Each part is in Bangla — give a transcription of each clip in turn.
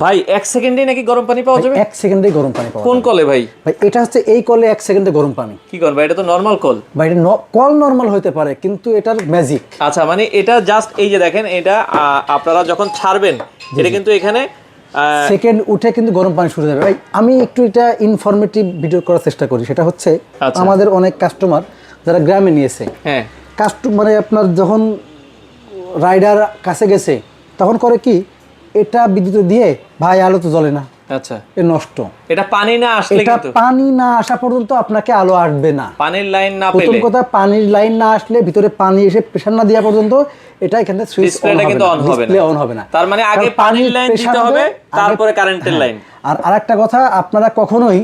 ভাই এক সেকেন্ডে নাকি গরম পানি পাওয়া যাবে? এক সেকেন্ডে গরম পানি পাওয়া কোন কলে ভাই? ভাই এটা হচ্ছে এই কলে এক সেকেন্ডে গরম পানি। কি করেন ভাই এটা তো নর্মাল কল। ভাই এটা কল নর্মাল হতে পারে কিন্তু এটার ম্যাজিক আচ্ছা মানে এটা জাস্ট এই যে দেখেন এটা আপনারা যখন ছাড়বেন এটা কিন্তু এখানে সেকেন্ড উঠে কিন্তু গরম পানি শুরু যাবে। ভাই আমি একটু এটা ইনফরমেটিভ ভিডিও করার চেষ্টা করি। সেটা হচ্ছে আচ্ছা। আমাদের অনেক কাস্টমার যারা গ্রামে নিয়েছে। হ্যাঁ। কাস্টমার মানে আপনার যখন রাইডার কাছে গেছে তখন করে কি? এটা বিদ্যুৎ দিয়ে ভাই আলো তো জ্বলে না। আচ্ছা। এ নষ্ট। এটা পানি না আসলে এটা পানি না আসা পর্যন্ত আপনাকে আলো আসবে না। পানির লাইন না প্রথম কথা পানির লাইন না আসলে ভিতরে পানি এসে না দেওয়া পর্যন্ত এটা এখানে সুইচ অন ডিসপ্লেটা হবে কিন্তু না। অন হবে না। অন হবে না। তার মানে আগে পানির লাইন দিতে হবে তারপরে কারেন্টের হ্যাঁ। লাইন। আর আরেকটা কথা আপনারা কখনোই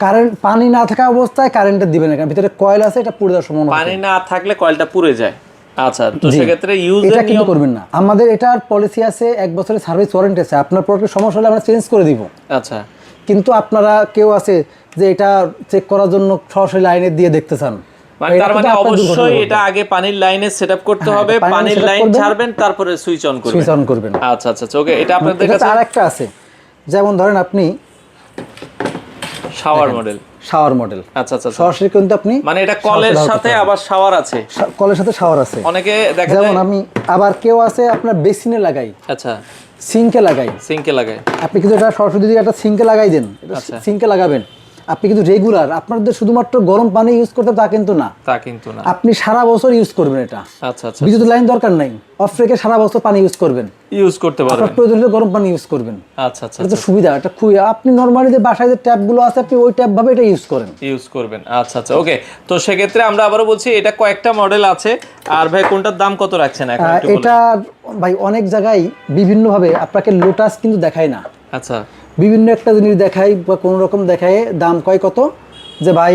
কারেন্ট পানি না থাকা অবস্থায় কারেন্টের দিবেন না। কারণ ভিতরে কয়েল আছে এটা পুড়ে যাওয়ার সম্ভাবনা পানি না থাকলে কয়েলটা পুড়ে যায়। আচ্ছা তো সেক্ষেত্রে ইউজের এটা কিন্তু করবেন না। আমাদের এটার পলিসি আছে এক বছরের সার্ভিস ওয়ারেন্টি আছে। আপনার প্রোডাক্টের সমস্যা হলে আমরা চেঞ্জ করে দিব। আচ্ছা। কিন্তু আপনারা কেউ আছে যে এটা চেক করার জন্য সরাসরি লাইনে দিয়ে দেখতে চান। মানে তার মানে অবশ্যই এটা আগে পানির লাইনে সেটআপ করতে হ্যাঁ, হবে পানির পানির লাইন ছাড়বেন তারপরে সুইচ অন করবেন। সুইচ অন করবেন। আচ্ছা আচ্ছা ওকে এটা আপনাদের কাছে আরেকটা আছে। যেমন ধরেন আপনি শাওয়ার মডেল শাওয়ার মডেল। আচ্ছা আচ্ছা আচ্ছা। সরাসরি কিন্তু আপনি মানে এটা কলের সাথে আবার শাওয়ার আছে? কলের সাথে শাওয়ার আছে। অনেকে দেখা যেমন আমি আবার কেউ আছে আপনার বেসিনে লাগাই। আচ্ছা। সিঙ্কে লাগাই। সিঙ্কে লাগায় আপনি কিন্তু এটা সরাসরি যদি একটা সিঙ্কে লাগাই দেন আচ্ছা। সিঙ্কে লাগাবেন। আপনি কিন্তু রেগুলার আপনাদের শুধুমাত্র গরম পানি ইউজ করতে তা কিন্তু না। তা কিন্তু না। আপনি সারা বছর ইউজ করবেন এটা। আচ্ছা আচ্ছা বিদ্যুৎ লাইন দরকার নাই। অফ রেখে সারা বছর পানি ইউজ করবেন। ইউজ করতে আপনার পারবেন। প্রয়োজন হলে গরম পানি ইউজ করবেন। আচ্ছা আচ্ছা এটা সুবিধা এটা খুবই আপনি নর্মালি যে বাসায় যে ট্যাপগুলো আছে আপনি ওই ট্যাপ ভাবে এটা ইউজ করেন। ইউজ করবেন। আচ্ছা আচ্ছা ওকে তো সেক্ষেত্রে আমরা আবারও বলছি এটা কয়েকটা মডেল আছে। আর ভাই কোনটার দাম কত রাখছেন এখন? একটু এটা ভাই অনেক জায়গায় বিভিন্নভাবে আপনাকে লোটাস কিন্তু দেখায় না। আচ্ছা। বিভিন্ন একটা জিনিস দেখায় বা কোনো রকম দেখায় দাম কয় কত? যে ভাই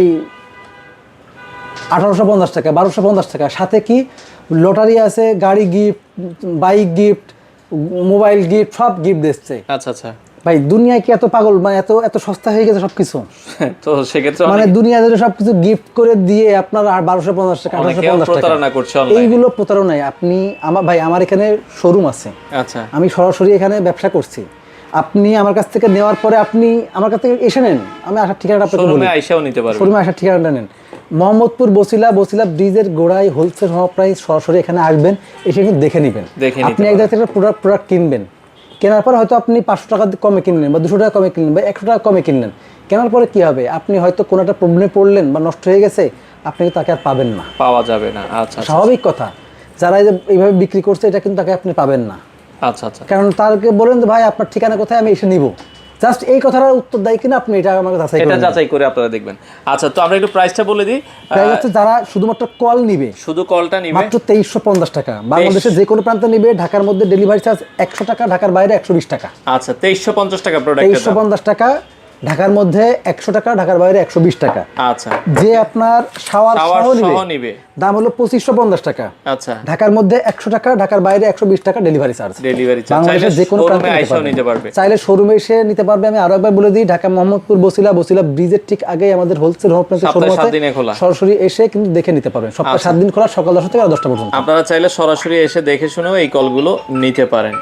আঠারোশো পঞ্চাশ টাকা বারোশো পঞ্চাশ টাকা। সাথে কি লটারি আছে গাড়ি gift bike gift mobile gift সব গিফট দিচ্ছে। আচ্ছা আচ্ছা। ভাই দুনিয়ায় কি এত পাগল? মানে এত এত সস্তা হয়ে গেছে সবকিছু? তো সেক্ষেত্রে মানে দুনিয়া ধরে সবকিছু গিফট করে দিয়ে আপনার আর বারোশো পঞ্চাশ টাকা আঠারোশো পঞ্চাশ টাকা। করছে এইগুলো প্রতারণায় আপনি আমার ভাই আমার এখানে শোরুম আছে। আচ্ছা। আমি সরাসরি এখানে ব্যবসা করছি। আপনি আমার কাছ থেকে নেওয়ার পরে আপনি আমার কাছ থেকে এসে নেন। আমি আসার ঠিকানাটা আপনাকে বলি। আইসাও নিতে পারবেন শোরুমে আসার ঠিকানাটা নেন। মোহাম্মদপুর বসিলা বসিলা ব্রিজের গোড়ায় হোলসেল সম প্রাইস সরাসরি এখানে আসবেন। এসে কিন্তু দেখে নেবেন। আপনি এক জায়গা থেকে প্রোডাক্ট প্রোডাক্ট কিনবেন। কেনার পর হয়তো আপনি পাঁচশো টাকা কমে কিনলেন বা দুশো টাকা কমে কিনলেন বা একশো টাকা কমে কিনলেন। কেনার পরে কি হবে? আপনি হয়তো কোনো একটা প্রবলেমে পড়লেন বা নষ্ট হয়ে গেছে আপনি তাকে আর পাবেন না। পাওয়া যাবে না। আচ্ছা আচ্ছা স্বাভাবিক কথা। যারা এইভাবে বিক্রি করছে এটা কিন্তু তাকে আপনি পাবেন না। আচ্ছা আচ্ছা। কারণ তারকে বলেন ভাই আপনার ঠিকানা কোথায়? আমি এসে নিব। জাস্ট এই কথাটার উত্তর দেয় কিনা আপনি এটা আমাকে যাচাই এটা যাচাই করে আপনারা দেখবেন। আচ্ছা তো আমরা একটু প্রাইসটা বলে দিই। প্রাইস হচ্ছে যারা শুধুমাত্র কল নিবে শুধু কলটা নিবে। মাত্র তেইশশো পঞ্চাশ টাকা। বাংলাদেশে যে কোনো প্রান্তে নিবে ঢাকার মধ্যে ডেলিভারি চার্জ একশো টাকা ঢাকার বাইরে একশো বিশ টাকা। আচ্ছা তেইশশো পঞ্চাশ টাকা প্রোডাক্টের তেইশশো দাম। পঞ্চাশ টাকা ঢাকার মধ্যে একশো টাকা ঢাকার বাইরে একশো বিশ টাকা। আচ্ছা। যে আপনার শাওয়ার সহ নিবে দাম হলো পঁচিশশো পঞ্চাশ টাকা। আচ্ছা। ঢাকার মধ্যে একশো টাকা ঢাকার বাইরে একশো বিশ টাকা ডেলিভারি চার্জ। ডেলিভারি চাইলে বাংলাদেশের যে কোনো শোরুমে নিতে পারবে। চাইলে শোরুমে এসে নিতে পারবে। আমি আরও একবার বলে দিই ঢাকা মোহাম্মদপুর বসিলা বসিলা ব্রিজের ঠিক আগে আমাদের হোলসেল হোম শোরুম আছে। সরাসরি এসে কিন্তু দেখে নিতে পারবেন। সপ্তাহে সাত দিন খোলা সকাল দশটা থেকে দশটা পর্যন্ত। আপনারা চাইলে সরাসরি এসে দেখে শুনেও এই কলগুলো নিতে পারেন।